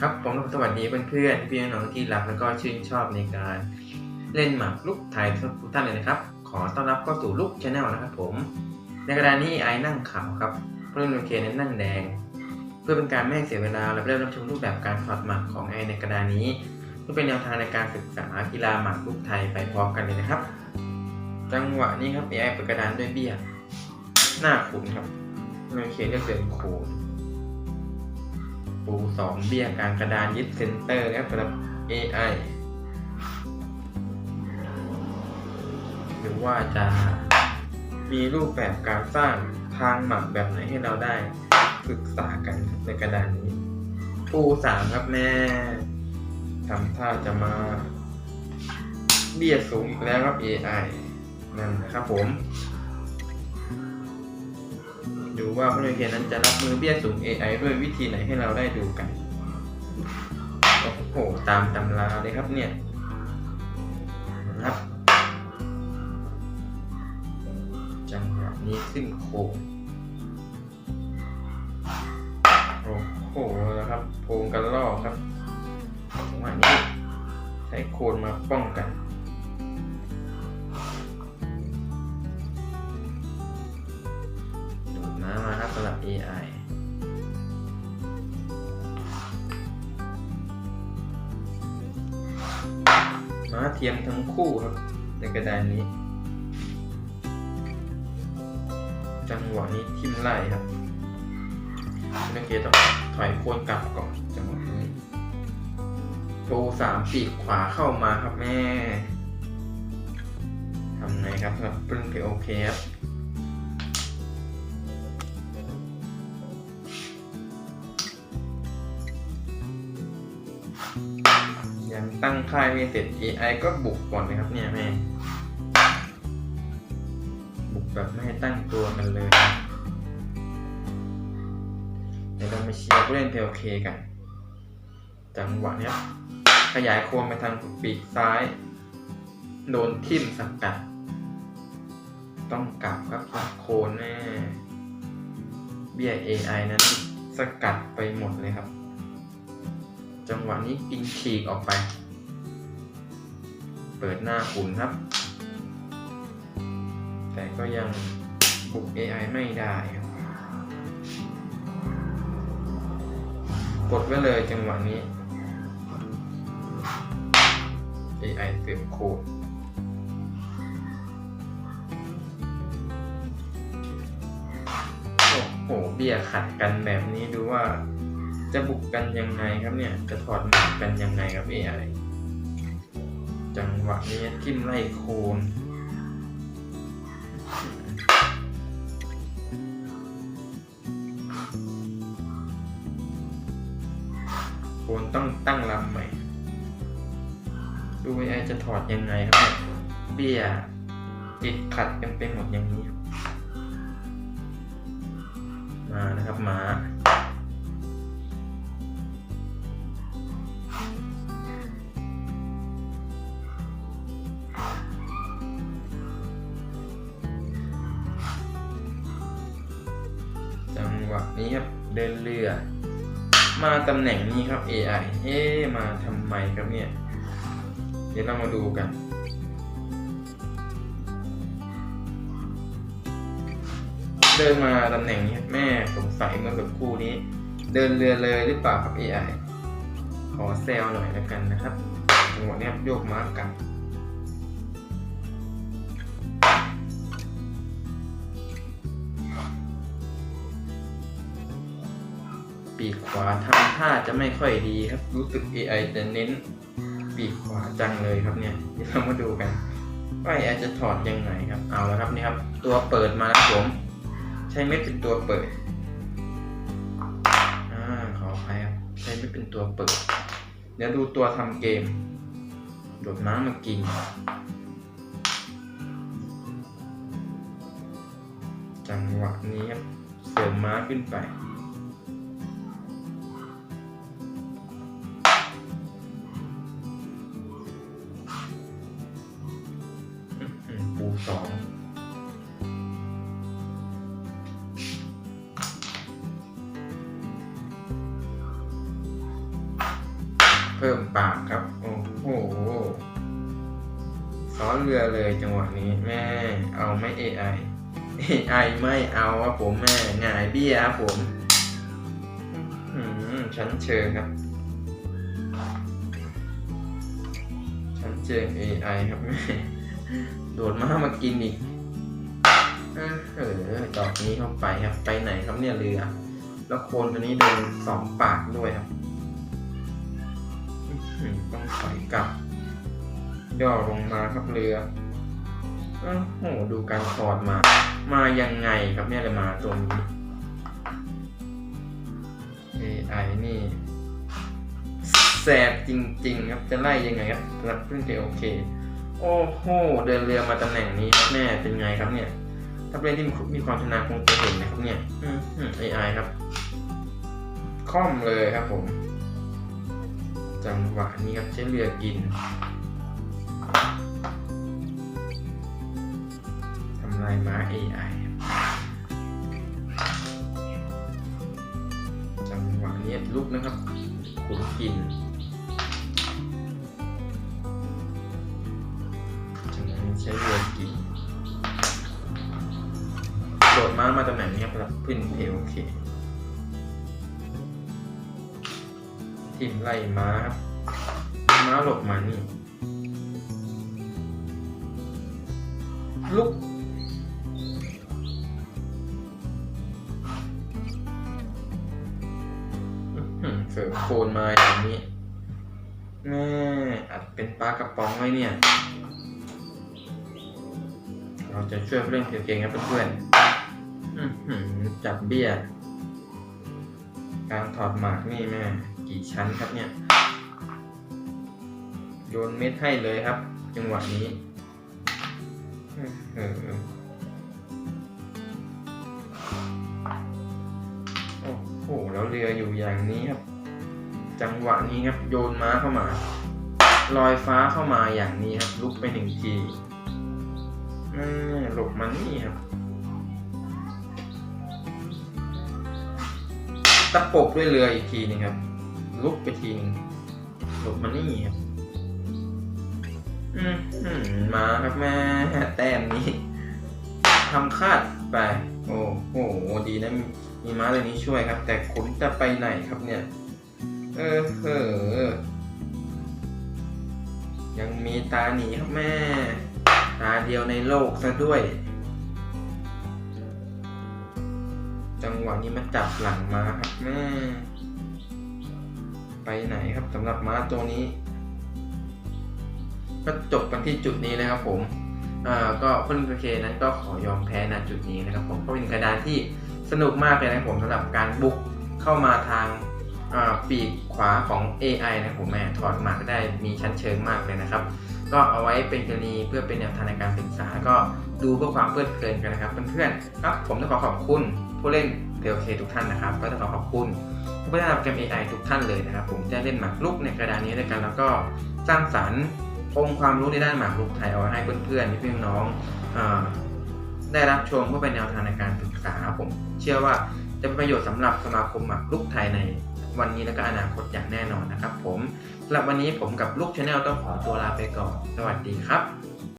ครับผมสวัสดีเพื่อนๆพี่น้องที่รักแล้วก็ชื่นชอบในการเล่นหมากรุกไทยทุกท่านเลยนะครับ ขอต้อนรับเข้าสู่ลุกชาแนลนะครับผม ในกระดานนี้ไอ้นั่งขาวครับเพื่อนโอเคเน้นนั่งแดง เพื่อเป็นการไม่ให้เสียเวลาเราเริ่มรับชมรูปแบบการถอดหมากของไอ้ในกระดานนี้เพื่อเป็นแนวทางในการศึกษากีฬาหมากรุกไทยไปพร้อมกันเลยนะครับ จังหวะนี้ครับไอเปิดกระดานด้วยเบี้ยหน้าขุนครับโอเคเรียกเดินโคน ปูสองเบี้ยกลางกระดานยึดเซนเตอร์นะครับสำหรับ AI หรือว่าจะมีรูปแบบการสร้างทางหมักแบบไหนให้เราได้ศึกษากันในกระดานนี้ปูสามครับแม่ทำท่าจะมาเบี้ยสูงอีกแล้วครับ AI นั่นนะครับผม ดูว่าผู้เรียนนั้นจะรับมือเบี้ยสูง AI ด้วยวิธีไหนให้เราได้ดูกัน โอ้โห ตามตำราเลยครับเนี่ยนะครับจังหวะนี้ขึ้นโค้งโอ้โหแล้วครับโพงกันล่อครับจังหวะนี้ใช้โคนมาป้องกัน AI ม้าเทียมทั้งคู่ครับ ในกระดานนี้ จังหวะนี้ทิมไล่ครับนักเกตต้องถอยโคนกลับก่อนจังหวะนี้โตสามปีกขวาเข้ามาครับแม่ทำไงครับสำหรับปึ้งเพโอเคครับ ยังตั้งค่ายไม่เสร็จ AI ก็บุกก่อนนะครับเนี่ยแม่บุกแบบไม่ให้ตั้งตัวกันเลย เดี๋ยวเรามาเชียร์ผู้เล่นเพลเคกัน จังหวะเนี้ยขยายโคนไปทางปีกซ้าย โดนทิ่มสกัด ต้องกลับครับรับโคนแน่เบี้ย AI นั้นสกัดไปหมดเลยครับ จังหวะนี้กินฉีกออกไป เปิดหน้าขุนครับ แต่ก็ยังบุก AI ไม่ได้กดไว้เลยจังหวะนี้ AI เติมโคดโอ้โห เบี้ยขัดกันแบบนี้ดูว่า จะบุกกันยังไงครับเนี่ย จะถอดหมากกันยังไงครับ AI จังหวะนี้ทิมไล่โคนโควรต้องตั้งลำใหม่ ดูไอจะถอดยังไงครับเบียเบี้ยติดขัดกันไปหมดอย่างนี้ มานะครับมา นี้ครับ เดินเรือ มาตำแหน่งนี้ครับ AI เอ๊มาทำไมครับเนี่ย เดี๋ยวเรามาดูกัน เดินมาตำแหน่งนี้แม่สงสัยเมื่อสักครู่นี้ เดินเรือเลยหรือเปล่าครับ AI ขอแซวหน่อยแล้วกันนะครับจังหวะนี้โยกม้ากลับ ปีกขวาทำท่าจะไม่ค่อยดีครับ รู้สึก AI จะเน้นปีกขวาจังเลยครับเนี่ยเดี๋ยวเรามาดูกันว่า AI จะถอดยังไงครับ เอาแล้วครับนี่ครับ ตัวเปิดมาแล้วผม ใช้เม็ดเป็นตัวเปิดอ่าขออภัยครับใช้เม็ดเป็นตัวเปิด เดี๋ยวดูตัวทำเกม โดดม้ามากินจังหวะนี้ครับเสริมม้าขึ้นไป เพิ่มปากครับ โอ้โหซ้อนเรือเลยจังหวะนี้แม่ เอาไม่ AI AI ไม่เอาครับผมแม่หงายเบี้ยครับผมหือชั้นเชิงครับ ชั้นเชิง AI ครับแม่ โดดมามากินอีกเออเอดอกนี้เข้าไปครับ ไปไหนครับเนี่ยเรือ แล้วโคนตัวนี้โดนสองปากด้วยครับ ต้องถอยกลับ ย่อลงมาครับเรือโอ้โหดูการถอดมา มายังไงครับเนี่ยเลยมาตัวนี้ AI นี่แสบจริง ๆ ครับจะไล่ยังไงครับรับเพื่อนเโอเค โอ้โหเดินเรือมาตำแหน่งนี้ครับแม่เป็นไงครับเนี่ย ถ้าเป็นที่มีความชำนาญคงจะเห็นนะครับเนี่ยอืมอืม AI ครับ ค่อมเลยครับผม จังหวะนี้ครับใช้เรือกินทำลายม้า AI จังหวะนี้ลุกนะครับขุนกิน จังหวะนี้ใช้เรือกินโดดม้ามาตำแหน่งนี้ครับสำหรับพื้นเพโอเค ทิมไล่ม้าครับม้าหลบมานี่ลุกอื้อหือเสริมโคนมาอย่างนี้แม่อาจเป็นปลากระป๋องไว้เนี่ย เราจะช่วยเรื่องเพียวเกงครับเพื่อนๆจับเบี้ย การถอดหมากนี่แม่กี่ชั้นครับเนี่ยโยนเม็ดให้เลยครับ จังหวะนี้โอ้โหแล้วเรืออยู่อย่างนี้ครับ จังหวะนี้ครับโยนม้าเข้ามา ลอยฟ้าเข้ามาอย่างนี้ครับ ลุกไปหนึ่งทีหลบมานี่ครับ ตะปบด้วยเรืออีกทีหนึงครับ ลุกไปทีนึงหลบมานี่ครับอืมอืมมาครับแม่แต้มนี้ทำคาดไปโอ้โหดีนะมีมีม้าตัวนี้ช่วยครับ แต่ขนจะไปไหนครับเนี่ย เออเออยังมีตาหนีครับแม่ ตาเดียวในโลกซะด้วย จังหวะนี้มันจับหลังม้าครับแม่ไปไหนครับสำหรับม้าตัวนี้ ก็จบกันที่จุดนี้เลยครับ ผมอ่าก็คนเคนั้นก็ขอยอมแพ้ณจุดนี้นะครับ ผมก็เป็นกระดานที่สนุกมากเลยนะผมสำหรับการบุกเข้ามาทางปีกขวาของ AI นะครับผมแม่ถอดหมากได้มีชั้นเชิงมากเลยนะครับ ก็เอาไว้เป็นกรณีเพื่อเป็นแนวทางในการศึกษา ก็ดูเพื่อความเพลิดเพลินกันนะครับเพื่อนๆครับผมต้องขอขอบคุณ ผู้เล่นเพลเคทุกท่านนะครับ ก็ต้องขอขอบคุณผู้พัฒนาโปรแกรม AI ทุกท่านเลยนะครับ ผมที่ได้เล่นหมากรุกในกระดานนี้ด้วยกัน แล้วก็สร้างสรรค์องค์ความรู้ในด้านหมากรุกไทยเอาไว้ให้เพื่อนๆพี่ๆน้องๆอ่าได้รับชมเพื่อเป็นแนวทางในการศึกษาผม เชื่อว่าจะเป็นประโยชน์สำหรับสมาคมหมากรุกไทยในวันนี้และก็อนาคตอย่างแน่นอนนะครับ ผมสำหรับวันนี้ผมกับลูกชาแนลต้องขอตัวลาไปก่อน สวัสดีครับ